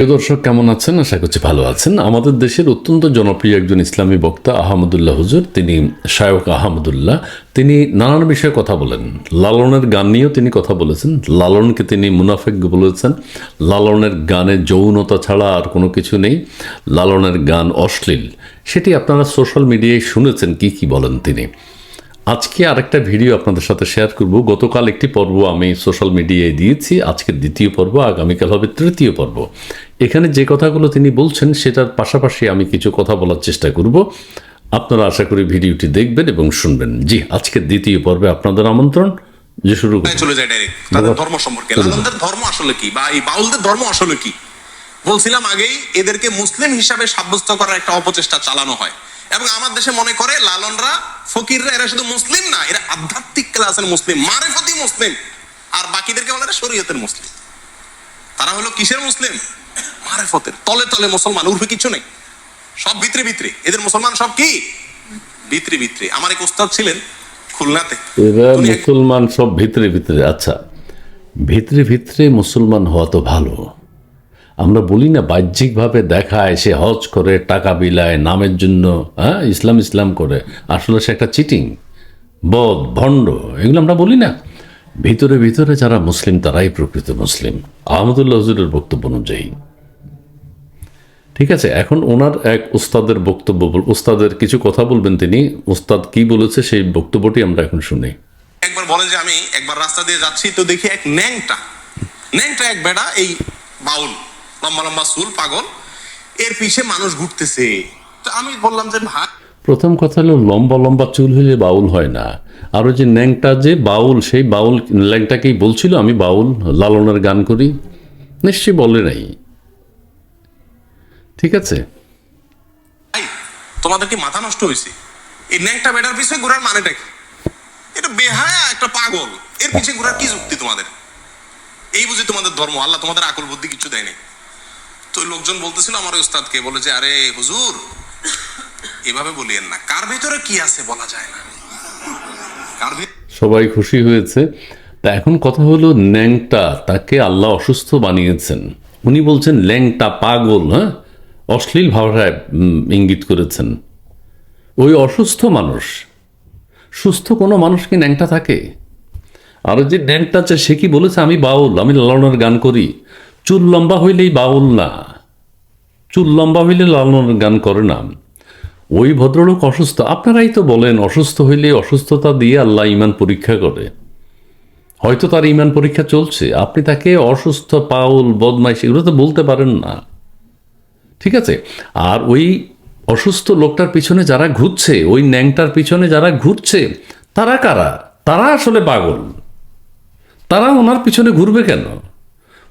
প্রিয় দর্শক, কেমন আছেন? আশা করছি ভালো আছেন। আমাদের দেশের অত্যন্ত জনপ্রিয় একজন ইসলামী বক্তা আহমদুল্লাহ হুজুর। তিনি শায়ক আহমদুল্লাহ। তিনি নানান বিষয়ে কথা বলেন। লালনের গান নিয়েও তিনি কথা বলেছেন। লালনকে তিনি মুনাফেক বলেছেন। লালনের গানে যৌনতা ছাড়া আর কোনো কিছু নেই। লালনের গান অশ্লীল। সেটি আপনারা সোশ্যাল মিডিয়ায় শুনেছেন। কি কি বলেন তিনি? আজকে আরেকটা ভিডিও আপনাদের সাথে শেয়ার করব। গতকাল একটি পর্ব আমি সোশ্যাল মিডিয়ায় দিয়েছি। আজকে দ্বিতীয় পর্ব আগামীকাল হবে তৃতীয় পর্ব। এখানে যে কথাগুলো তিনি বলছেন সেটার পাশাপাশি আমি কিছু কথা বলার চেষ্টা করব। আপনারা আশা করি ভিডিওটি দেখবেন এবং শুনবেন। জি আজকে দ্বিতীয় পর্বে আপনাদের আমন্ত্রণ। যে শুরু। চলে যায় ডাইরেক্ট তাদের ধর্ম সম্পর্কে। ধর্ম আসলে কি? বা এই বাউলদের ধর্ম আসলে কি? বলছিলাম আগেই এদেরকে মুসলিম হিসাবে সাব্যস্ত করার একটা অপচেষ্টা চালানো হয়। এবং আমার দেশে মনে করে লালনরা ফকিররা এরা শুধু মুসলিম না এরা আধ্যাত্মিক ক্লাসের মুসলিম মারেফতি মুসলিম। আর বাকিদেরকে বলে শরীয়তের মুসলিম। তারা হলো কিসের মুসলিম? মারেফতের। তলে তলে মুসলমান উর্ফে কিছু নেই। সব ভিতরে ভিতরে। এদের মুসলমান সব কি? ভিতরে ভিতরে। আমার এক ওস্তাদ ছিলেন খুলনাতে। এরা মুসলমান সব ভিতরে ভিতরে। আচ্ছা ভিতরে ভিতরে মুসলমান হওয়া তো ভালো। আমরা বলি না, বাহ্যিকভাবে দেখায়, সে হজ করে, টাকা বিলায়, নামের জন্য হ্যাঁ ইসলাম ইসলাম করে। আসলে সে একটা চিটিং, বদ, ভণ্ড, এগুলো আমরা বলি না। ভিতরে ভিতরে যারা মুসলিম, তারাই প্রকৃত মুসলিম। আহমদুল্লাহ হুজুরের বক্তব্য অনুযায়ী। ঠিক আছে, এখন ওনার এক উস্তাদের বক্তব্য উস্তাদের কিছু কথা বলবেন তিনি। উস্তাদ কি বলেছে সেই বক্তব্যটি আমরা এখন শুনি। একবার বলে যে আমি একবার রাস্তা দিয়ে যাচ্ছি, তো দেখি এক ন্যাংটা ন্যাংটা এক বেড়া, এই বাউল। লম্বা লম্বা চুল পাগল এর পিছে মানুষ ঘুরতেছে। তো আমি বললাম যে ভাই প্রথম কথা হলো লম্বা লম্বা চুল হলে বাউল হয় না। আর ওই যে ন্যাংটা যে বাউল সেই বাউল ল্যাংটাকেই বলছিল আমি বাউল লালনের গান করি। নিশ্চয়ই বলে নাই। ঠিক আছে? তোমাদের কি মাথা নষ্ট হয়েছে? এই ন্যাংটা বেড়ার পিছে ঘোরার মানেটা কি? এটা বেহায়া একটা পাগল। এর পিছে ঘোরার কি যুক্তি তোমাদের? এই বুঝি তোমাদের ধর্ম আল্লাহ তোমাদের আকল বুদ্ধি কিছু দেয়নি তো লোকজন বলতেছিল আমার ওই উস্তাদকে, বলে যে, আরে হুজুর, এভাবে বলিয়েন না। কার ভিতরে কি আছে বলা যায় না। কার সবাই খুশি হয়েছে। তা এখন কথা হলো ন্যাংটা, তাকে আল্লাহ অসুস্থ বানিয়েছেন। উনি বলছেন, ল্যাংটা পাগল হ্যাঁ? অশ্লীল ভাষায় ইঙ্গিত করেছেন। ওই অসুস্থ মানুষ, সুস্থ কোনো মানুষ কি ন্যাংটা থাকে? আর যে ন্যাংটা আছে, সে কি বলেছে? আমি বাউল, আমি লালনের গান করি। চুল লম্বা হইলেই বাউল না। চুল লম্বা হইলে লালনের গান করে না। ওই ভদ্রলোক অসুস্থ। আপনারাই তো বলেন, অসুস্থ হইলে অসুস্থতা দিয়ে আল্লাহ ইমান পরীক্ষা করে। হয়তো তার ইমান পরীক্ষা চলছে। আপনি তাকে অসুস্থ, পাউল, বদমাইশ এগুলো তো বলতে পারেন না। ঠিক আছে? আর ওই অসুস্থ লোকটার পিছনে যারা ঘুরছে, ওই ন্যাংটার পিছনে যারা ঘুরছে, তারা কারা? তারা আসলে পাগল। তারা ওনার পিছনে ঘুরবে কেন?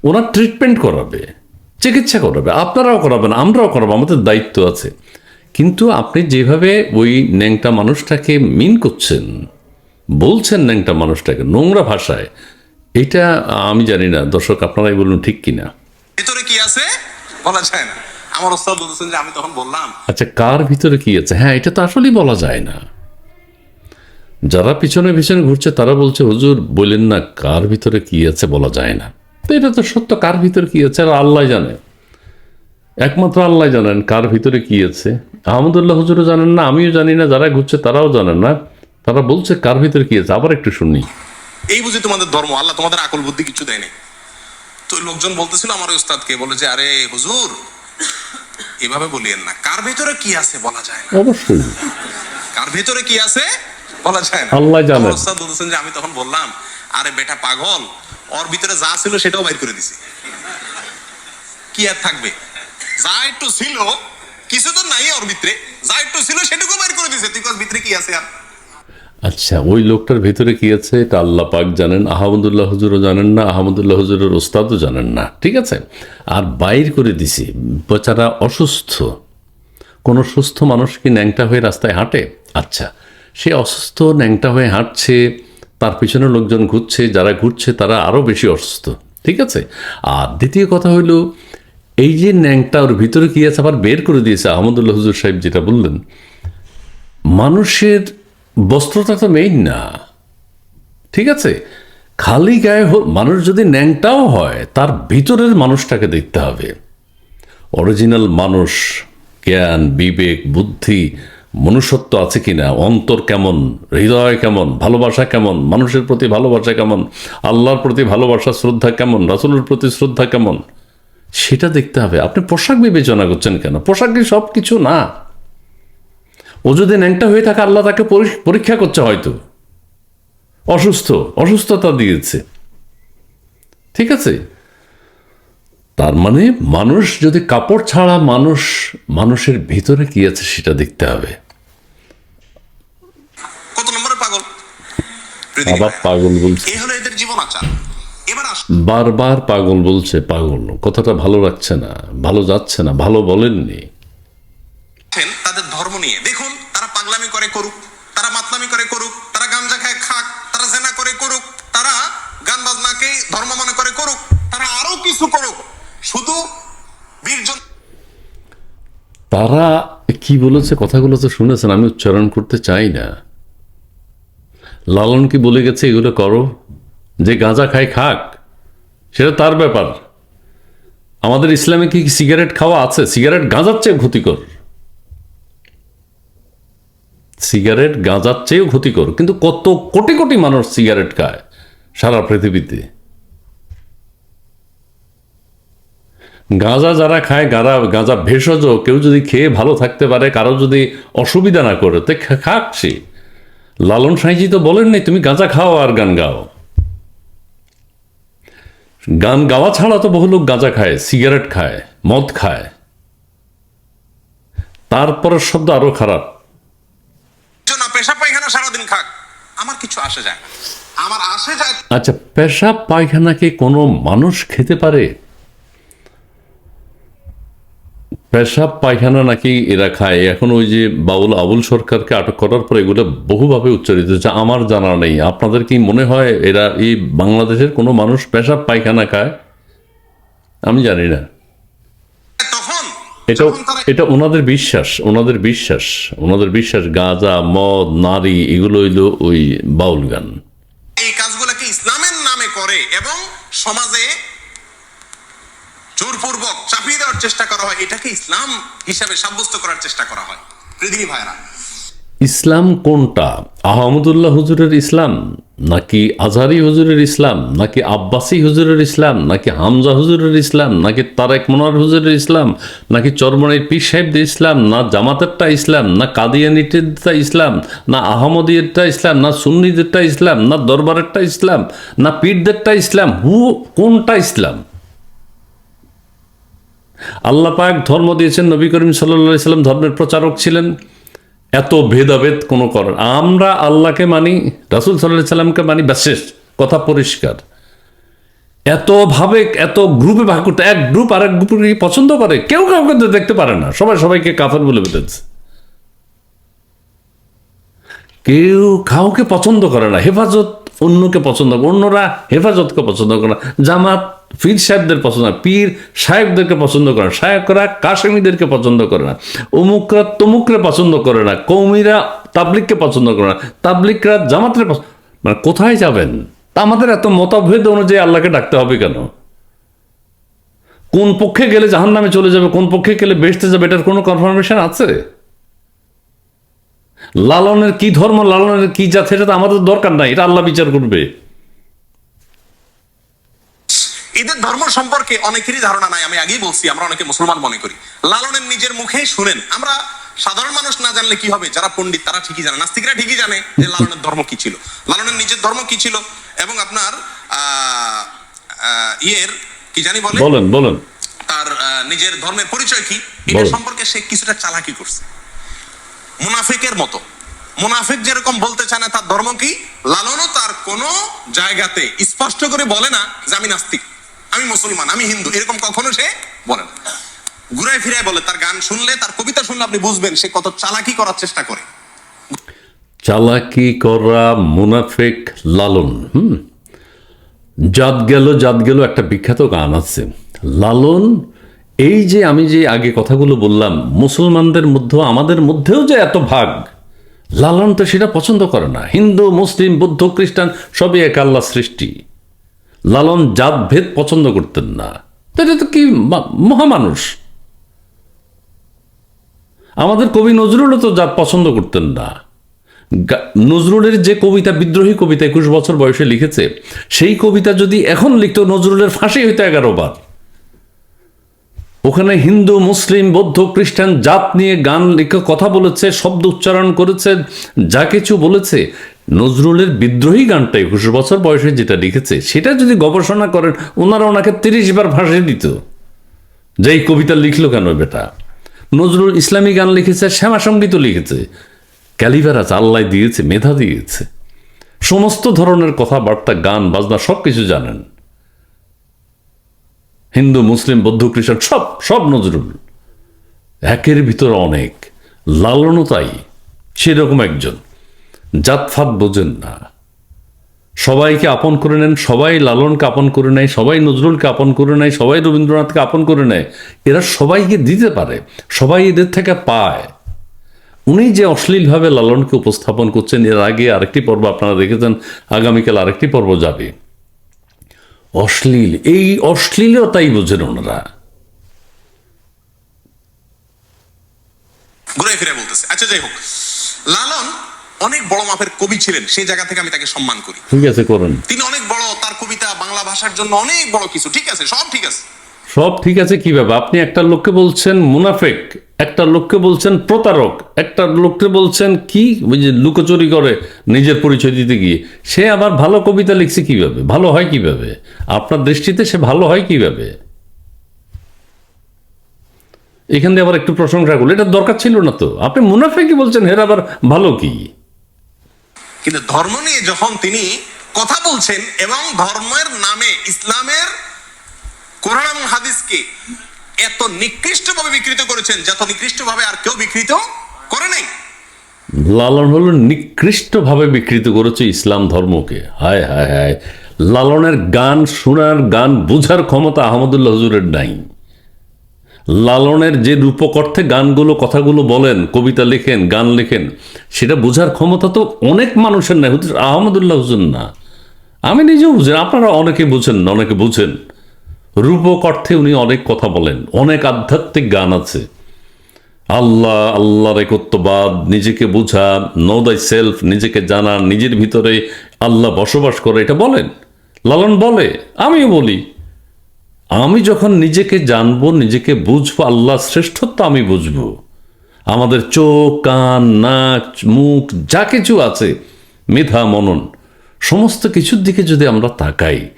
ওনার ট্রিটমেন্ট করাবে চিকিৎসা করাবে আপনারাও করাবেন আমরাও করাবো আমাদের দায়িত্ব আছে। কিন্তু আপনি যেভাবে ওই ন্যাংটা মানুষটাকে মিন করছেন বলছেন ন্যাংটা মানুষটাকে নোংরা ভাষায় এটা আমি জানি না। দর্শক আপনারাই বলুন ঠিক কিনা? ভিতরে কি আছে? বলা যায় না। আমার ওস্তাদ বলতেছেন যে আমি তখন বললাম। আচ্ছা কার ভিতরে কি আছে? হ্যাঁ এটা তো আসলেই বলা যায় না। যারা পিছনে পিছনে ঘুরছে তারা বলছে হুজুর বললেন না কার ভিতরে কি আছে বলা যায় না। তো এটা তো সত্য কার ভিতরে কি আছে আর আল্লাহ জানে। একমাত্র আল্লাহ জানেন কার ভিতরে কি আছে। আহমদুল্লাহ হুজুরও জানেন না আমিও জানি না যারা ঘুরছে তারাও জানেন না। তারা বলছে কার ভিতরে কি আছে আবার একটু শুনি। এই বুঝি তোমাদের ধর্ম আল্লাহ তোমাদের আকল বুদ্ধি কিছু দেয়নি তো লোকজন বলতেছিল আমার ওই উস্তাদকে বলে যে আরে হুজুর এভাবে বলিয়েন না। কার ভিতরে কি আছে বলা যায় না। অবশ্যই। কার ভিতরে কি আছে বলা যায় না। আল্লাহ জানেন। ওস্তাদ বলতেছেন যে আমি তখন বললাম আরে বেটা পাগল ওর ভিতরে যা ছিল সেটাও বাইর করে দিছে। কি আর থাকবে? যা একটু ছিল, কিছু তো নাই ওর ভিতরে। যা একটু ছিল সেটুকু বাইর করে দিছে। তুই ভিতরে কি আছে আর? আচ্ছা ওই লোকটার ভেতরে কি আছে? এটা আল্লাহ পাক জানেন। আহমদুল্লাহ হুজুরও জানেন না, আহমদুল্লাহ হুজুরের ওস্তাদও জানেন না। ঠিক আছে? আর বাইর করে দিছি। বেচারা অসুস্থ। কোনো সুস্থ মানুষ কি ন্যাংটা হয়ে রাস্তায় হাঁটে? আচ্ছা সে অসুস্থ ন্যাংটা হয়ে হাঁটছে তার পিছনে লোকজন ঘুরছে, যারা ঘুরছে তারা আরও বেশি অসুস্থ। ঠিক আছে? আর দ্বিতীয় কথা হইল, এই যে ন্যাংটা ওর ভিতরে কি আছে আবার বের করে দিয়েছে? আহমদুল্লাহ হুজুর সাহেব যেটা বললেন, মানুষের বস্ত্রটা তো মেইন না। ঠিক আছে? খালি গায়ে মানুষ যদি ন্যাংটাও হয়, তার ভিতরের মানুষটাকে দেখতে হবে। অরিজিনাল মানুষ, জ্ঞান, বিবেক, বুদ্ধি মনুষ্যত্ব আছে কিনা? অন্তর কেমন? হৃদয় কেমন? ভালোবাসা কেমন? মানুষের প্রতি ভালোবাসা কেমন? আল্লাহর প্রতি ভালোবাসা, শ্রদ্ধা কেমন? রাসুলের প্রতি শ্রদ্ধা কেমন? সেটা দেখতে হবে। আপনি পোশাক বিবেচনা করছেন কেন? পোশাক কি সব কিছু না। ও যদি ন্যাংটা হয়ে থাকে, আল্লাহ তাকে পরী- পরীক্ষা করছে হয়তো। অসুস্থ। অসুস্থতা দিয়েছে। ঠিক আছে? তার মানে মানুষ যদি কাপড় ছাড়া মানুষ, মানুষের ভিতরে কি আছে সেটা দেখতে হবে কত নম্বরে পাগল আবার পাগল বলছে। এই হলো এদের জীবন আচার বারবার পাগল বলছে পাগল। কথাটা ভালো লাগছে না ভালো যাচ্ছে না ভালো বলেননি। তাদের ধর্ম নিয়ে। দেখুন তারা পাগলামি করে করুক তারা মাতলামি করে করুক তারা গাঞ্জা খায় খাক তারা জেনা করে করুক তারা গান বাজনাকে ধর্ম মনে করে করুক তারা আরও কিছু করুক। শুধু বীরজন তারা কি বলেছে? কথাগুলো তো শুনেছেন আমি উচ্চারণ করতে চাই না। লালন কি বলে গেছে, এগুলো করো। যে গাঁজা খায় খাক, সেটা তার ব্যাপার। আমাদের ইসলামে কি সিগারেট খাওয়া আছে? সিগারেট গাঁজার চেয়ে ক্ষতিকর। সিগারেট গাঁজার চেয়েও ক্ষতিকর। কিন্তু কত কোটি কোটি মানুষ সিগারেট খায় সারা পৃথিবীতে। গাঁজা যারা খায়, গাঁজা গাঁজা ভেষজ, কেউ যদি খেয়ে ভালো থাকতে পারে, কারও যদি অসুবিধা না করে, তো খাক সে। লালন সাঁইজি তো বলেন নাই তুমি গাঁজা খাও আর গান গাও। গান গাওয়া ছাড়া তো বহু লোক গাঁজা খায় সিগারেট খায় মদ খায়। তারপরের শব্দ আরও খারাপ। না পেশা পায়খানা সারাদিন খাক আমার কিছু আসে যায়। আমার আসে যায় আচ্ছা পেশাব পায়খানাকে কোনো মানুষ খেতে পারে? পেশাব পায়খানা নাকি এরা খায়? এখন ওই যে বাউল আবুল সরকারকে আটক করার পর এগুলো বহুভাবে উচ্চারিত হচ্ছে আমার জানা নেই। আপনাদের কি মনে হয় এরা এই বাংলাদেশের কোনো মানুষ পেশাব পায়খানা খায়? আমি জানি না। এটা এটা ওনাদের বিশ্বাস ওনাদের বিশ্বাস ওনাদের বিশ্বাস গাঁজা মদ নারী এগুলো হইল ওই বাউল গান। এই কাজগুলোকে ইসলামের নামে করে এবং সমাজে জোরপূর্বক চাপিয়ে দেওয়ার চেষ্টা করা হয়। এটাকে ইসলাম হিসাবে সাব্যস্ত করার চেষ্টা করা হয়। পৃথিবী ভাইরা ইসলাম কোনটা? আহমদুল্লাহ হুজুরের ইসলাম, নাকি আজহারি হুজুরের ইসলাম, নাকি আব্বাসী হুজুরের ইসলাম, নাকি হামজা হুজুরের ইসলাম, নাকি তারেক মনোয়ার হুজুরের ইসলাম, নাকি চরমনের পীর সাহেবদের ইসলাম, না জামাতেরটা ইসলাম, না কাদিয়ানিটেরটা ইসলাম, না আহমদিয়েরটা ইসলাম, না সুন্নিদেরটা ইসলাম, না দরবারেরটা ইসলাম, না পীরদেরটা ইসলাম, হু কোনটা ইসলাম? আল্লাহ পাক ধর্ম দিয়েছেন, নবী করিম সাল্লা সাল্লাম ধর্মের প্রচারক ছিলেন। এত ভেদাভেদ কোনো করার। আমরা আল্লাহকে মানি, রাসুল সাল্লাহ সাল্লামকে মানি, ব্যাস কথা পরিষ্কার। এত ভাবে, এত গ্রুপে ভাগ করতে, এক গ্রুপ আর এক গ্রুপকে পছন্দ করে, কেউ কাউকে দেখতে পারে না। সবাই সবাইকে কাফের বলে বেঁধেছে। কেউ কাউকে পছন্দ করে না, হেফাজত অন্যকে পছন্দ করে অন্যরা হেফাজতকে পছন্দ করে না। জামাত পীর সাহেবদের পছন্দ পীর সাহেবদেরকে পছন্দ করে না সাহেবরা কাশ্মীদেরকে পছন্দ করে না অমুকরা তমুকরা পছন্দ করে না, কৌমিরা তাবলিককে পছন্দ করে না তাবলিকরা জামাতের মানে কোথায় যাবেন? তা আমাদের এত মতভেদ অনুযায়ী আল্লাহকে ডাকতে হবে কেন? কোন পক্ষে গেলে জাহান নামে চলে যাবে, কোন পক্ষে গেলে বেসতে যাবে, এটার কোনো কনফার্মেশন আছে? লালনের কি ধর্ম, লালনের কি জাত, সেটা তো আমাদের দরকার নাই, এটা আল্লাহ বিচার করবে। এদের ধর্ম সম্পর্কে অনেকেরই ধারণা নাই আমি আগেই বলছি আমরা অনেকে মুসলমান মনে করি। লালনের নিজের মুখেই শুনেন। আমরা সাধারণ মানুষ না জানলে কি হবে? যারা পণ্ডিত তারা ঠিকই জানে। নাস্তিকরা ঠিকই জানে যে লালনের ধর্ম কি ছিল। লালনের নিজের ধর্ম কি ছিল? এবং আপনার ইয়ের কি জানি বলে? বলেন বলেন। তার নিজের ধর্মের পরিচয় কি? এটা সম্পর্কে সে কিছুটা চালাকি করছে। মুনাফিকের মতো। মুনাফিক যেরকম বলতে চায় না তার ধর্ম কি? লালনও তার কোনো জায়গাতে স্পষ্ট করে বলে না যে আমি নাস্তিক। আমি মুসলমান, আমি হিন্দু, এরকম কখনো সে বলে না। ঘুরায় ফিরায় বলে, তার গান শুনলে, তার কবিতা শুনলে আপনি বুঝবেন সে কত চালাকি করার চেষ্টা করে। চালাকি করা মুনাফেক লালন, হুম? জাত গেল জাত গেল, একটা বিখ্যাত গান আছে। লালন, এই যে আমি যে আগে কথাগুলো বললাম, মুসলমানদের মধ্যেও, আমাদের মধ্যেও যে এত ভাগ, লালন তো সেটা পছন্দ করে না। হিন্দু, মুসলিম, বৌদ্ধ, খ্রিস্টান, সবই এক আল্লাহ সৃষ্টি। লালন জাত ভেদ পছন্দ করতেন না। এটা তো কি মহামানুষ? আমাদের কবি নজরুলও তো জাত পছন্দ করতেন না। নজরুলের যে কবিতা, বিদ্রোহী কবিতা একুশ বছর বয়সে লিখেছে, সেই কবিতা যদি এখন লিখত, নজরুলের ফাঁসি হইতো এগারো বার। ওখানে হিন্দু, মুসলিম, বৌদ্ধ, খ্রিস্টান জাত নিয়ে গান লিখে কথা বলেছে, শব্দ উচ্চারণ করেছে, যা কিছু বলেছে নজরুলের বিদ্রোহী গানটা একুশ বছর বয়সে যেটা লিখেছে, সেটা যদি গবেষণা করেন ওনারা ওনাকে তিরিশ বার ফাঁসি দিত। যে এই কবিতা লিখলো কেন বেটা? নজরুল ইসলামী গান লিখেছে, শ্যামা সঙ্গীতও লিখেছে। ক্যালিভার আছে আল্লাহ দিয়েছে, মেধা দিয়েছে। সমস্ত ধরনের কথাবার্তা, গান, বাজনা সব কিছু জানেন। হিন্দু, মুসলিম, বৌদ্ধ, খ্রিস্টান, সব সব নজরুল। একের ভিতর অনেক। লালনও তাই, সেরকম একজন। জাতফাত বোঝেন না। সবাইকে আপন করে নেন, সবাই লালনকে আপন করে নেয়, সবাই নজরুলকে আপন করে নেয়, সবাই রবীন্দ্রনাথকে আপন করে নেয়। এরা সবাইকে দিতে পারে, সবাই এদের থেকে পায়। উনি যে অশ্লীলভাবে লালনকে উপস্থাপন করছেন, এর আগে আরেকটি পর্ব আপনারা দেখেছেন, আগামীকাল আরেকটি পর্ব যাবে। অশ্লীল, এই অশ্লীলতাই বোঝেন ওনারা। ঘুরে ফিরে বলতেছে। আচ্ছা যাই হোক। লালন অনেক বড় মাপের কবি ছিলেন সেই জায়গা থেকে আমি তাকে সম্মান করি। ঠিক আছে করুন। তিনি অনেক বড় তার কবিতা বাংলা ভাষার জন্য অনেক বড় কিছু। ঠিক আছে সব ঠিক আছে। সব ঠিক আছে কীভাবে আপনি একটা লোককে বলছেন মুনাফেক একটা লোককে বলছেন প্রতারক একটা লোককে বলছেন কি? ওই যে লুকোচুরি করে নিজের পরিচয় দিতে গিয়ে। সে আবার ভালো কবিতা লিখছে কীভাবে? ভালো হয় কীভাবে? আপনার দৃষ্টিতে সে ভালো হয় কীভাবে? এখান দিয়ে আবার একটু প্রশংসা করল এটা দরকার ছিল না তো। আপনি মুনাফেকই বলছেন হের আবার ভালো কি? কিন্তু ধর্ম নিয়ে যখন তিনি কথা বলছেন এবং ধর্মের নামে ইসলামের কোরআন এবং হাদিসকে এত নিকৃষ্টভাবে বিকৃত করেছেন, যত নিকৃষ্টভাবে আর কেউ বিকৃত করে নাই। লালন হলো নিকৃষ্টভাবে বিকৃত করেছে ইসলাম ধর্মকে। হায় হায় হায়। লালনের গান, শোনার, গান বুঝার ক্ষমতা আহমদুল্লাহ হুজুরের নাই। লালনের যে রূপক অর্থে গানগুলো, কথাগুলো বলেন, কবিতা লেখেন, গান লেখেন, সেটা বোঝার ক্ষমতা তো অনেক মানুষের নাই। হুজুর আহমদুল্লাহ হুজুর না। আমি নিজেও বুঝেন আপনারা অনেকে বুঝেন অনেকে বুঝেন। রূপক অর্থে উনি অনেক কথা বলেন, অনেক আধ্যাত্মিক গান আছে। আল্লাহ, আল্লাহর একত্ববাদ, নিজেকে বোঝা নো দাই সেলফ নিজেকে জানা, নিজের ভিতরে আল্লাহ বসবাস করে, এটা বলেন। লালন বলে, আমিও বলি। আমি যখন নিজেকে জানব, নিজেকে বুঝব আল্লাহ শ্রেষ্ঠত্ব আমি বুঝব। আমাদের চোখ, কান, নাক, মুখ, যা কিছু আছে, মেধা, মনন, সমস্ত কিছুর দিকে যদি আমরা তাকাই,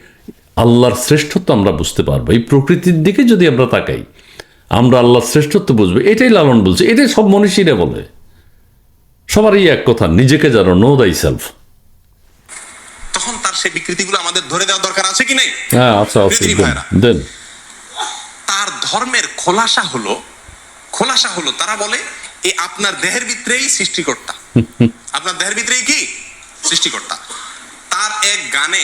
আল্লাহর শ্রেষ্ঠত্ব আমরা বুঝতে পারব। এই প্রকৃতির দিকে যদি আমরা তাকাই, আমরা আল্লাহর শ্রেষ্ঠত্ব বুঝব। এটাই লালন বলছে। এটাই সব মনীষীরা বলে। সবারই এক কথা, নিজেকে জানো নো দাই সেলফ সেই বিকৃতিগুলো আমাদের ধরে দেওয়া দরকার আছে কি নেই? হ্যাঁ তার ধর্মের খোলাসা হলো খোলাসা হলো তারা বলে এই আপনার দেহের ভিতরেই সৃষ্টিকর্তা। আপনার দেহের ভিতরেই কি? সৃষ্টিকর্তা। তার এক গানে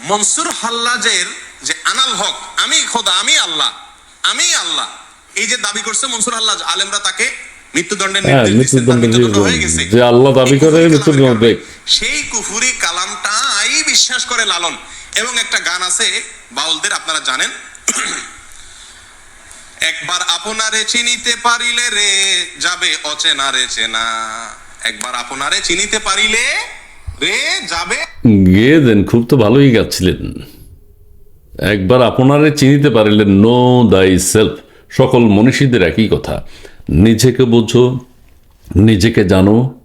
মনসুর হাল্লাজের যে আনাল হক আমি খোদা আমি আল্লাহ আমি আল্লাহ এই যে দাবি করছে মনসুর হাল্লাজ আলেমরা তাকে মৃত্যুদণ্ডের হ্যাঁ, যে আল্লাহ দাবি করে মৃত্যুদণ্ড সেই কুফুরি কালামটাই বিশ্বাস করে লালন। এবং একটা গান আছে বাউলদের আপনারা জানেন। একবার আপনারে চিনিতে পারিলে রে যাবে চেনা। একবার আপনারে চিনিতে পারিলে রে যাবে। গেয়ে দেন খুব তো ভালোই গাচ্ছিলেন। একবার আপনারে চিনিতে পারিলেন নো দাই সেলফ সকল মনীষীদের একই কথা। নিজেকে বোঝো, নিজেকে জানো,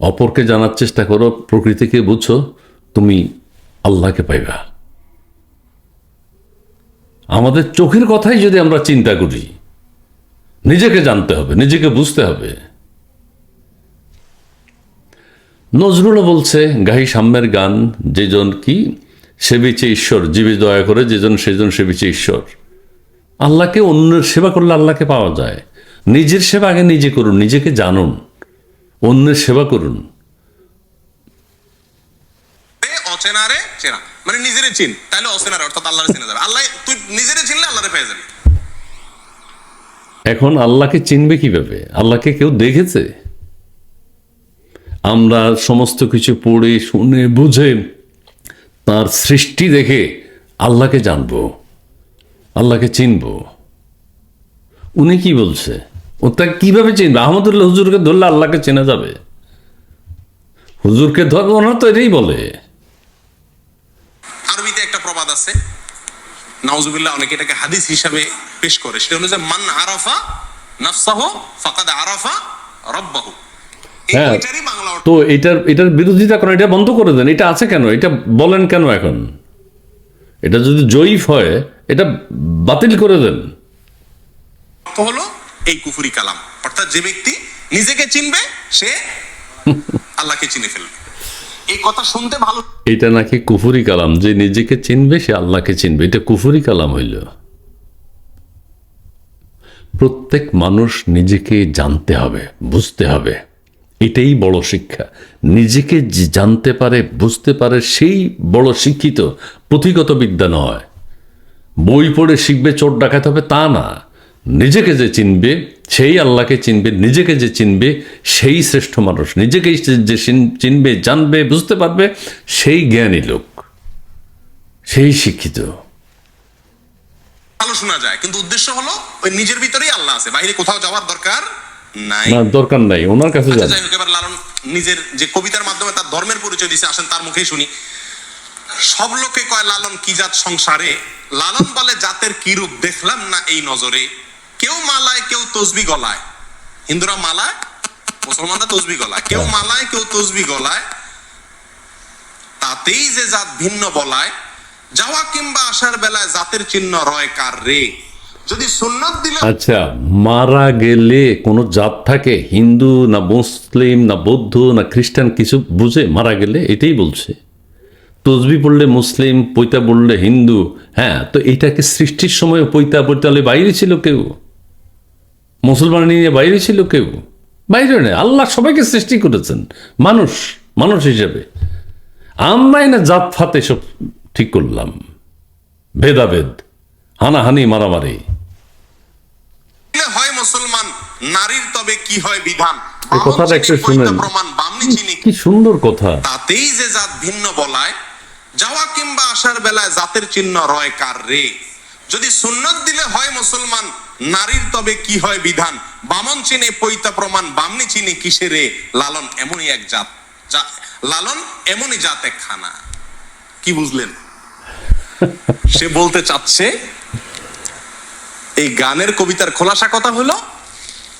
অপরকে জানার চেষ্টা করো, প্রকৃতিকে বুঝো, তুমি আল্লাহকে পাইবা। আমাদের চোখের কথাই যদি আমরা চিন্তা করি, নিজেকে জানতে হবে, নিজেকে বুঝতে হবে। নজরুল বলছে, গাহি সাম্যের গান যেজন কি সেবিছে ঈশ্বর। জীবে দয়া করে যেজন সেজন সেবিছে ঈশ্বর। আল্লাহকে অন্যের সেবা করলে আল্লাহকে পাওয়া যায়। নিজের সেবা আগে নিজে করুন নিজেকে জানুন অন্যের সেবা করুন। অচেনারে চেনা মানে নিজেরে চিন তাহলে অচেনারে অর্থাৎ আল্লাহরে চেনা যাবে। আল্লাহ তুই নিজেরে চিনলে আল্লাহরে পেয়ে যাবি। এখন আল্লাহকে চিনবে কীভাবে? আল্লাহকে কেউ দেখেছে? আমরা সমস্ত কিছু পড়ে শুনে বুঝে তার সৃষ্টি দেখে আল্লাহকে জানব আল্লাহকে চিনব। উনি কি বলছে? ও তা কীভাবে চিনবে? আহমদুল্লাহ হুজুরকে ধরলে আল্লাহকে চেনা যাবে। হুজুরকে ধরবে ওনারা তো এটাই বলে। আরবিতে একটা প্রবাদ আছে নাউজুবিল্লাহ অনেকে এটাকে হাদিস হিসাবে পেশ করে। সেটা হলো যে মান আরাফা নাফসাহ ফাকাদ আরাফা রব্বাহু। হ্যাঁ। তো এটার এটার বিরোধিতা করেন এটা বন্ধ করে দেন এটা আছে কেন? এটা বলেন কেন এখন? এটা যদি জয়ীফ হয় এটা বাতিল করে দেন। হলো এই কুফুরি কালাম। অর্থাৎ যে ব্যক্তি নিজেকে চিনবে, সে আল্লাহকে চিনে ফেলবে। এই কথা শুনতে ভালো এটা নাকি কুফুরি কালাম। যে নিজেকে চিনবে, সে আল্লাহকে চিনবে। এটা কুফুরি কালাম হইল। প্রত্যেক মানুষ নিজেকে জানতে হবে, বুঝতে হবে। এটাই বড় শিক্ষা। নিজেকে জানতে পারে, বুঝতে পারে, সেই বড় শিক্ষিত। পুঁথিগত বিদ্যা নয়। বই পড়ে শিখবে, চোর ডাকাতে হবে, তা না। নিজেকে যে চিনবে সেই আল্লাহকে চিনবে নিজেকে যে চিনবে সেই শ্রেষ্ঠ মানুষ। নিজেকে যে চিনবে জানবে বুঝতে পারবে সেই জ্ঞানী লোক। সেই শিক্ষিত। ভালো শোনা যায় কিন্তু উদ্দেশ্য হলো ওই নিজের ভিতরেই আল্লাহ আছে। বাইরে কোথাও যাওয়ার দরকার নাই। দরকার নাই ওনার কাছে আচ্ছা, যাই হোক এবার লালন নিজের যে কবিতার মাধ্যমে তার ধর্মের পরিচয় দিছে আসেন তার মুখেই শুনি। সব লোকে কয় লালন কি জাত সংসারে? লালন বলে জাতের কি রূপ দেখলাম না এই নজরে? কেউ মালায়, কেউ তসবি গলায়। হিন্দুরা মালায়, মুসলমানরা তসবি গলায়। কেউ মালায়, কেউ তসবি গলায়। তাতেই যে জাত ভিন্ন বলায়, যাওয়া কিংবা আসার বেলায় জাতের চিহ্ন রয় কার রে? যদি সুন্নত দিলে আচ্ছা মারা গেলে কোন জাত থাকে? হিন্দু না মুসলিম, না বৌদ্ধ, না খ্রিস্টান, কিছু বুঝে মারা গেলে এটাই বলছে। তসবি পড়লে মুসলিম, পৈতা পড়লে হিন্দু। হ্যাঁ তো এটাকে সৃষ্টির সময় পৈতা পৈতালে বাইরে ছিল কেউ? মুসলমান নিয়ে বাইরে ছিল কেউ? বাইরে নেই। আল্লাহ সবাইকে সৃষ্টি করেছেন। মানুষ মানুষ হিসেবে। আমরাই না জাত ফাতে সব ঠিক করলাম। ভেদাভেদ হানাহানি মারামারি। হয় মুসলমান নারীর তবে কি হয় বিধান? কথাটা একটু শুনেন। কি সুন্দর কথা। তাতেই যে জাত ভিন্ন বলায় যাওয়া কিংবা আসার বেলায় জাতের চিহ্ন রয় কার রে? যদি সুন্নত দিলে হয় মুসলমান নারীর তবে কি হয় বিধান? বামন চিনে পৈতা প্রমাণ, বামনি চিনে কিসে রে লালন এমনই এক জাত। লালন এমনই জাত এক খানা কি বুঝলেন? সে বলতে চাচ্ছে, এই গানের কবিতার খোলাসা কথা হলো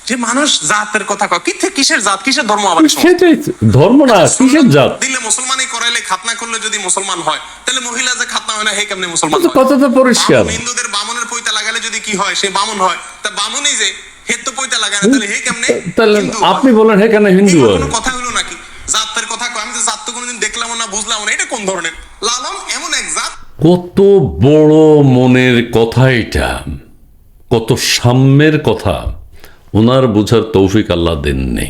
যে মানুষ জাতের কথা কয়। কি থেকে কিসের জাত? কিসের ধর্ম আবার সেটাই ধর্ম না কিসের জাত? দিলে মুসলমানই করাইলে খাতনা করলে যদি মুসলমান হয় তাহলে মহিলা যে খাতনা হয় না হে কেমনে মুসলমান হয়? কথা তো পরিষ্কার হিন্দুদের বামনের পৈতা লাগালে যদি কি হয় সে বামন হয়। তা বামনই যে হে তো পৈতা লাগায় না তাহলে হে কেমনে তাহলে আপনি বলেন হ্যাঁ কেন হিন্দু কোনো কথা হলো নাকি? জাতের কথা কয়। আমি তো জাত তো কোনোদিন দেখলাম না বুঝলাম না এটা কোন ধরনের? লালন এমন এক জাত। কত বড় মনের কথা এটা কত সাম্যের কথা। ওনার বোঝার তৌফিক আল্লাহ দেননি।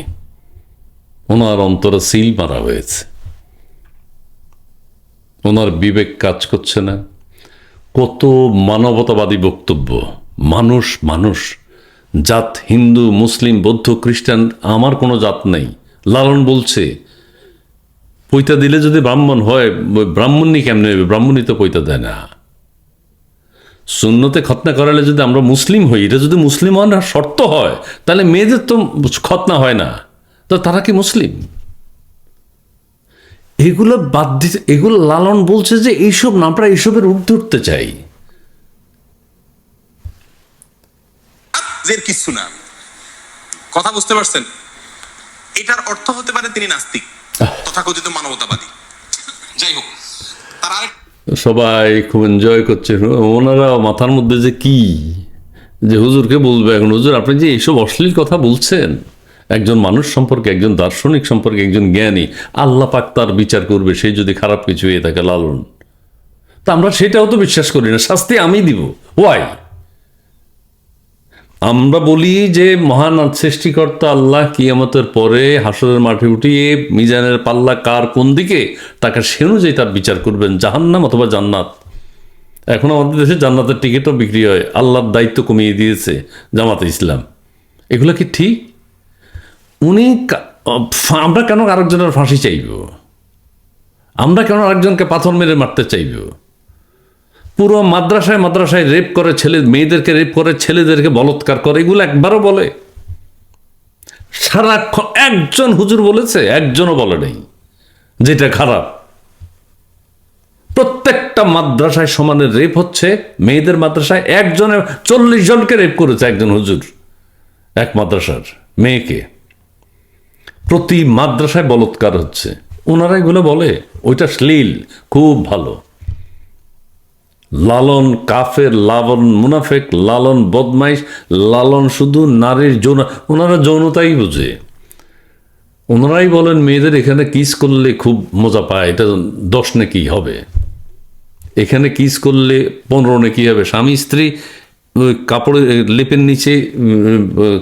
ওনার অন্তরে সিল মারা হয়েছে। ওনার বিবেক কাজ করছে না। কত মানবতাবাদী বক্তব্য। মানুষ মানুষ, জাত, হিন্দু, মুসলিম, বৌদ্ধ, খ্রিস্টান, আমার কোনো জাত নেই। লালন বলছে, পৈতা দিলে যদি ব্রাহ্মণ হয়, ব্রাহ্মণই কেমনে ব্রাহ্মণই তো পৈতা দেয় না। শূন্যতে খতনা করালে যদি আমরা মুসলিম হই এটা যদি মুসলিম হওয়ার শর্ত হয় তাহলে মেয়েদের তো খতনা হয় না। তো তারা কি মুসলিম? এগুলো বাদ দিতে এগুলো লালন বলছে যে এইসব না আমরা এইসবের ঊর্ধ্বে উঠতে চাই। কিছু না। কথা বুঝতে পারছেন? এটার অর্থ হতে পারে তিনি নাস্তিক তথাকথিত মানবতাবাদী। যাই হোক তার আরেক সবাই খুব এনজয় করছে। ওনারা মাথার মধ্যে যে কি? যে হুজুরকে বলবে এখন, হুজুর, আপনি যে এইসব অশ্লীল কথা বলছেন, একজন মানুষ সম্পর্কে, একজন দার্শনিক সম্পর্কে, একজন জ্ঞানী, আল্লাহ পাক তার বিচার করবে, সে যদি খারাপ কিছু হয়ে থাকে লালন। তা আমরা সেটাও তো বিশ্বাস করি না, শাস্তি আমি দিব। ওয়াই আমরা বলি যে মহান সৃষ্টিকর্তা আল্লাহ কিয়ামতের পরে হাসরের মাঠে উঠিয়ে মিজানের পাল্লা কার কোন দিকে, তাকে সে অনুযায়ী তার বিচার করবেন, জাহান্নাম অথবা জান্নাত। এখন আমাদের দেশে জান্নাতের টিকিটও বিক্রি হয়, আল্লাহর দায়িত্ব কমিয়ে দিয়েছে জামাতে ইসলাম। এগুলো কি ঠিক? উনি আমরা কেন আরেকজনের ফাঁসি চাইব? আমরা কেন আরেকজনকে পাথর মেরে মারতে চাইব? পুরো মাদ্রাসায় মাদ্রাসায় রেপ করে ছেলে মেয়েদেরকে রেপ করে ছেলেদেরকে বলৎকার করে, এগুলো একবারও বলে। সারাক্ষণ একজন হুজুর বলেছে, একজনও বলে নেই, যেটা খারাপ। প্রত্যেকটা মাদ্রাসায় সমানের রেপ হচ্ছে, মেয়েদের মাদ্রাসায় একজনের চল্লিশ জনকে রেপ করেছে একজন হুজুর, এক মাদ্রাসার মেয়েকে। প্রতি মাদ্রাসায় বলৎকার হচ্ছে। ওনারা এগুলো বলে, ওইটা শ্লীল, খুব ভালো। লালন কাফের, লালন মুনাফেক, লালন বদমাইশ, লালন শুধু নারীর যৌন, ওনারা যৌনতাই বুঝে। ওনারাই বলেন, মেয়েদের এখানে কিস করলে খুব মজা পায়, এটা দশ নাকি হবে। এখানে কিস করলে পনেরো নাকি হবে। স্বামী, স্ত্রী, ওই কাপড়ে লেপের নিচে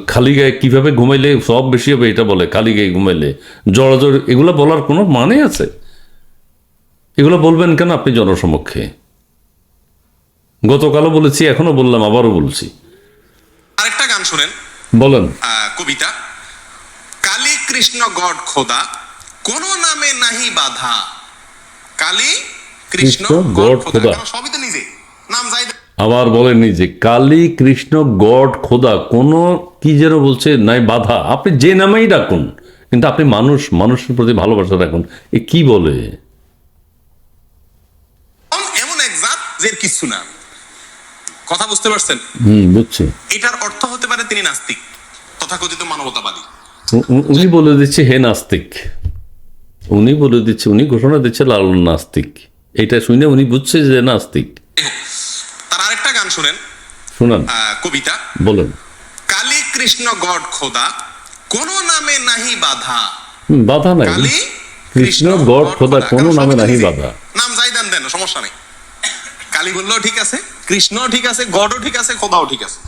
খালি গায়ে কীভাবে ঘুমাইলে সব বেশি হবে এটা বলে, খালি গায়ে ঘুমাইলে। জড়াজড়, এগুলো বলার কোনো মানে আছে? এগুলো বলবেন কেন আপনি জনসমক্ষে? গতকালও বলেছি এখনও বললাম আবারও বলছি। আরেকটা গান শুনেন। বলেন। কবিতা। কালী কৃষ্ণ গড খোদা কোন নামে নাহি বাধা। কালী কৃষ্ণ গড খোদা। সবই তো নিজে। নাম যাই। আবার বলেননি যে কালী কৃষ্ণ গড খোদা কোনো কি যেন বলছে নাই বাধা। আপনি যে নামেই ডাকুন কিন্তু আপনি মানুষ মানুষের প্রতি ভালোবাসা রাখুন। এ কি বলে? এমন- এক জাত যে কিচ্ছু না। কথা বুঝতে পারছেন? হুম বুঝছি। এটার অর্থ হতে পারে তিনি নাস্তিক তথাকথিত মানবতাবাদী। উনি বলে দিচ্ছে হে নাস্তিক। উনি বলে দিচ্ছে উনি ঘোষণা দিচ্ছে লালন নাস্তিক। এটা শুনে উনি বুঝছে যে নাস্তিক। তার আরেকটা গান শুনেন। শুনান। কবিতা। বলেন। কালী কৃষ্ণ গড খোদা কোন নামে নাহি বাধা। বাধা নাই। কালী কৃষ্ণ গড খোদা কোন নামে নাহি বাধা। নাম যাই দেন দেন সমস্যা নেই। কালী বললেও ঠিক আছে কৃষ্ণ ঠিক আছে গডও ঠিক আছে খোদাও ঠিক আছে।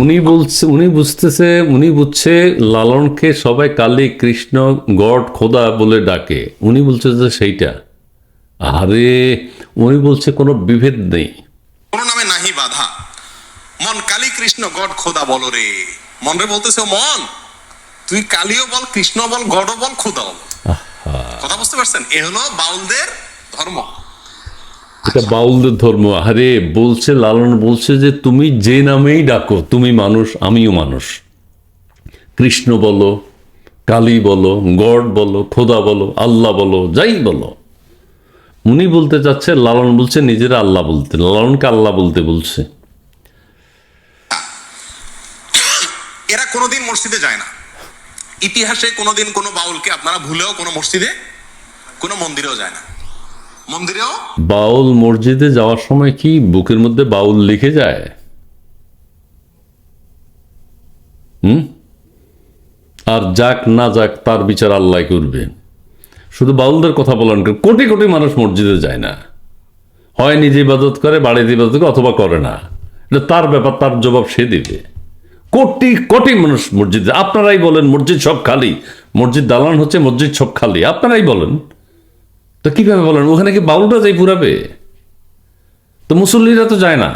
উনি বলছে উনি বুঝতেছে উনি বুঝছে লালনকে সবাই কালী কৃষ্ণ গড খোদা বলে ডাকে। উনি বলছে যে সেইটা। আরে উনি বলছে কোনো বিভেদ নেই। কোন নামে নাহি বাধা। মন কালী কৃষ্ণ গড খোদা বল রে। মন রে বলতেছে মন তুই কালীও বল কৃষ্ণ বল গডও বল খোদাও বল। কথা বুঝতে পারছেন? এ হলো বাউলদের ধর্ম। এটা বাউলদের ধর্ম। আরে, বলছে, লালন বলছে যে তুমি যে নামেই ডাকো, তুমি মানুষ, আমিও মানুষ। কৃষ্ণ বলো, কালী বলো, গড বলো, খোদা বলো, আল্লাহ বলো, যাই বলো। উনি বলতে চাচ্ছে, লালন বলছে, নিজেরা আল্লাহ বলতে, লালনকে আল্লাহ বলতে বলছে। এরা কোনোদিন মসজিদে যায় না। ইতিহাসে কোনোদিন কোনো বাউলকে আপনারা ভুলেও কোনো মসজিদে, কোনো মন্দিরেও যায় না। মন্দিরেও? বাউল মসজিদে যাওয়ার সময় কি বুকের মধ্যে বাউল লিখে যায়? হুম? আর যাক না যাক, তার বিচার আল্লাহ করবে। শুধু বাউলদের কথা বলেন? কোটি কোটি মানুষ মসজিদে যায় না। হয় নিজে ইবাদত করে, বাড়িতে ইবাদত করে, অথবা করে না। এটা তার ব্যাপার, তার জবাব সে দিবে। কোটি কোটি মানুষ মসজিদে, আপনারাই বলেন মসজিদ সব খালি। মসজিদ দালান হচ্ছে মসজিদ সব খালি, আপনারাই বলেন। তো কীভাবে বলেন? ওখানে কি বাউলটা যাই পুরাবে তো মুসল্লিরা তো যায় না।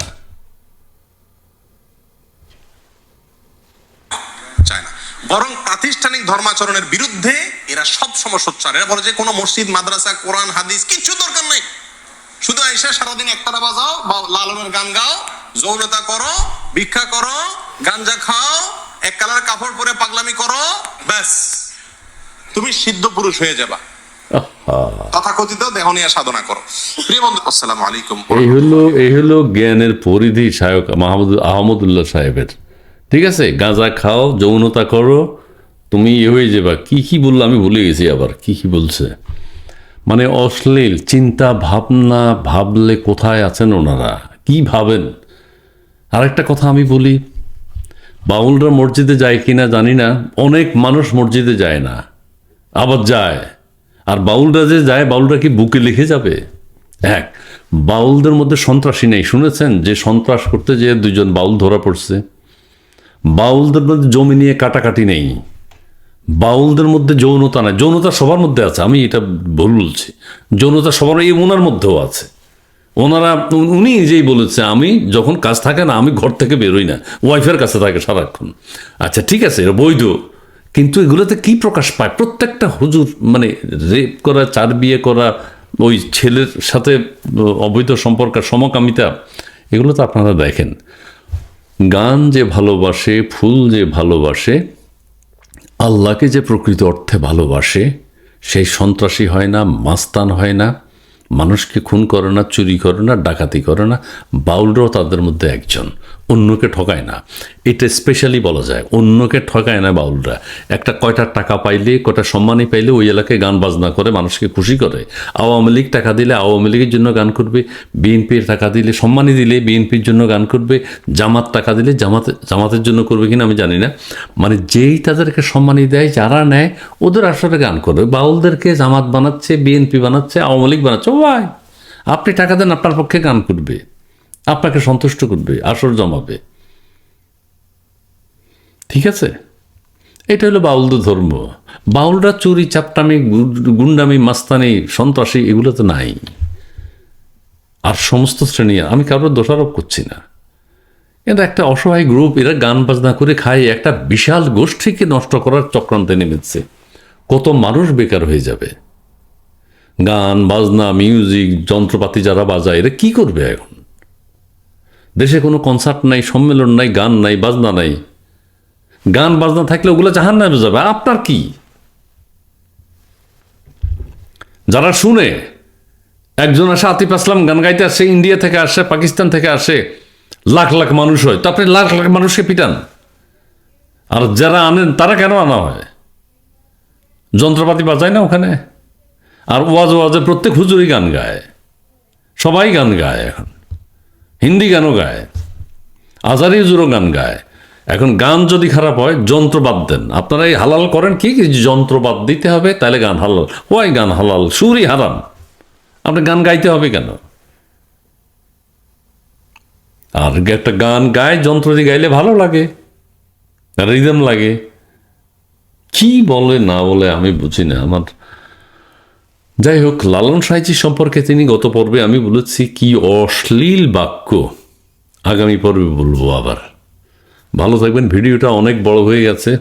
বরং প্রাতিষ্ঠানিক ধর্মাচরণের বিরুদ্ধে এরা সব সময় সোচ্চার। এরা বলে যে কোনো মসজিদ, মাদ্রাসা, কোরআন, হাদিস, কিচ্ছু দরকার নেই। শুধু আইসা সারাদিন একতারা বাজাও, বা লালনের গান গাও, যৌনতা করো, ভিক্ষা করো, গাঞ্জা খাও, এক কালার কাপড় পরে পাগলামি করো, ব্যাস। তুমি সিদ্ধ পুরুষ হয়ে যাবা। তথাকথিত দেহনিয়া সাধনা করো। প্রিয় বন্ধু আসসালামু আলাইকুম। এই হলো এই হলো জ্ঞানের পরিধি সায়ক মাহমুদ আহমদুল্লাহ সাহেবের। ঠিক আছে? গাঁজা খাও যৌনতা করো তুমি ইয়ে হয়ে যাবা। কি কি বলল আমি ভুলে গেছি আবার কি কি বলছে? মানে অশ্লীল চিন্তা ভাবনা ভাবলে কোথায় আছেন ওনারা? কি ভাবেন? আরেকটা কথা আমি বলি বাউলরা মসজিদে যায় কিনা জানি না অনেক মানুষ মসজিদে যায় না। আবার যায়। আর বাউলরা যে যায়, বাউলরা কি বুকে লিখে যাবে? এক, বাউলদের মধ্যে সন্ত্রাসী নেই, শুনেছেন? যে সন্ত্রাস করতে যে দুজন বাউল ধরা পড়ছে। বাউলদের মধ্যে জমি নিয়ে কাটাকাটি নেই। বাউলদের মধ্যে যৌনতা নাই। যৌনতা সবার মধ্যে আছে, আমি এটা ভুল বলছি। যৌনতা সবার এই ওনার মধ্যেও আছে। ওনারা, উনি নিজেই বলেছে, আমি যখন কাজ থাকে না, আমি ঘর থেকে বেরোই না। ওয়াইফের কাছে থাকে সারাক্ষণ। আচ্ছা ঠিক আছে, এটা বৈধ। কিন্তু এগুলোতে কি প্রকাশ পায়? প্রত্যেকটা হুজুর মানে রেপ করা চার বিয়ে করা, ওই ছেলের সাথে অবৈধ সম্পর্ক সমকামিতা, এগুলো তো আপনারা দেখেন। গান যে ভালোবাসে, ফুল যে ভালোবাসে, আল্লাহকে যে প্রকৃত অর্থে ভালোবাসে, সেই সন্ত্রাসী হয় না, মাস্তান হয় না, মানুষকে খুন করে না, চুরি করে না, ডাকাতি করে না, বাউলরাও তাদের মধ্যে একজন। অন্যকে ঠকায় না। এটা স্পেশালি বলা যায়। অন্যকে ঠকায় না বাউলরা। একটা কয়টা টাকা পাইলে, কয়টা সম্মানই পাইলে ওই এলাকায় গান বাজনা করে, মানুষকে খুশি করে। আওয়ামী লীগ টাকা দিলে আওয়ামী লীগের জন্য গান করবে। বিএনপির টাকা দিলে সম্মানী দিলে বিএনপির জন্য গান করবে। জামাত টাকা দিলে জামাত, জামাতের জন্য করবে কিনা আমি জানি না। মানে যেই তাদেরকে সম্মানী দেয়, যারা নেয়, ওদের আসলে গান করবে। বাউলদেরকে জামাত বানাচ্ছে, বিএনপি বানাচ্ছে, আওয়ামী লীগ বানাচ্ছে। ও ভাই আপনি টাকা দেন, আপনার পক্ষে গান করবে। আপনাকে সন্তুষ্ট করবে, আসর জমাবে। ঠিক আছে? এটা হলো বাউলদের ধর্ম। বাউলরা চুরি, চাপটামি গুন্ডামি, মাস্তানি, সন্ত্রাসী এগুলো তো নাই। আর সমস্ত শ্রেণি, আমি কারোর দোষারোপ করছি না। এটা একটা অসহায় গ্রুপ, এরা গান বাজনা করে খায়, একটা বিশাল গোষ্ঠীকে নষ্ট করার চক্রান্তে নেমেছে। কত মানুষ বেকার হয়ে যাবে। গান, বাজনা, মিউজিক, যন্ত্রপাতি যারা বাজায়, এরা কি করবে এখন? দেশে কোনো কনসার্ট নাই, সম্মেলন নাই, গান নাই, বাজনা নাই। গান, বাজনা থাকলে ওগুলো জাহান নামে যাবে আপনার কি? যারা শুনে, একজন আসে, আতিফ আসলাম, গান গাইতে আসে, ইন্ডিয়া থেকে আসে, পাকিস্তান থেকে আসে, লাখ লাখ মানুষ হয়। তো আপনি লাখ লাখ মানুষকে পিটান। আর যারা আনেন, তারা কেন আনা হয়? যন্ত্রপাতি বাজায় না ওখানে? আর ওয়াজ ওয়াজে প্রত্যেক হুজুরি গান গায়। সবাই গান গায় এখন। হিন্দি গানও গায়, আজারি হুজুরও গান গায়। এখন গান যদি খারাপ হয়, যন্ত্র বাদ দেন। আপনারা এই হালাল করেন কি? যন্ত্র বাদ দিতে হবে, তাহলে গান হালাল। ওয়াই গান হালাল? সুরই হারাম। আপনার গান গাইতে হবে কেন? আর একটা গান গায়, যন্ত্র দিয়ে গাইলে ভালো লাগে রিদম লাগে। কি বলে না বলে আমি বুঝি না। আমার যাই হোক, লালন সাইজি সম্পর্কে তিনি গত পর্বে আমি বলেছি কি অশ্লীল বাক্য। আগামী পর্বে বলব আবার। ভালো থাকবেন, ভিডিওটা অনেক বড় হয়ে গেছে।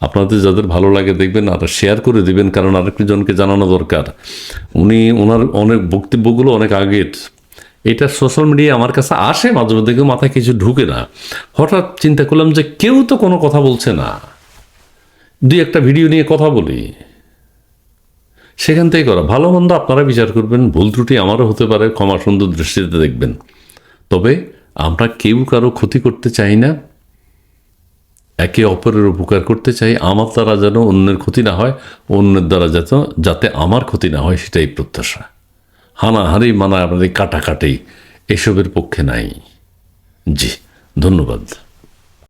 আপনাদের যাদের ভালো লাগে দেখবেন, আর শেয়ার করে দেবেন, কারণ আরেকজনকে জানানো দরকার। উনি, ওনার অনেক বক্তব্যগুলো অনেক আগের। এটা সোশ্যাল মিডিয়ায় আমার কাছে আসে মাঝে মধ্যে কেউ মাথায় কিছু ঢুকে না। হঠাৎ চিন্তা করলাম যে কেউ তো কোনো কথা বলছে না। দুই একটা ভিডিও নিয়ে কথা বলি। সেখান থেকে করা। ভালো মন্দ আপনারা বিচার করবেন, ভুল ত্রুটি আমারও হতে পারে, ক্ষমা সুন্দর দৃষ্টিতে দেখবেন। তবে আমরা কেউ কারও ক্ষতি করতে চাই না, একে অপরের উপকার করতে চাই, আমার দ্বারা যেন অন্যের ক্ষতি না হয়, অন্যের দ্বারা যাতে যাতে আমার ক্ষতি না হয়, সেটাই প্রত্যাশা। হানাহারি মানা আমাদের কাটাকাটি, এসবের পক্ষে নাই। জি, ধন্যবাদ।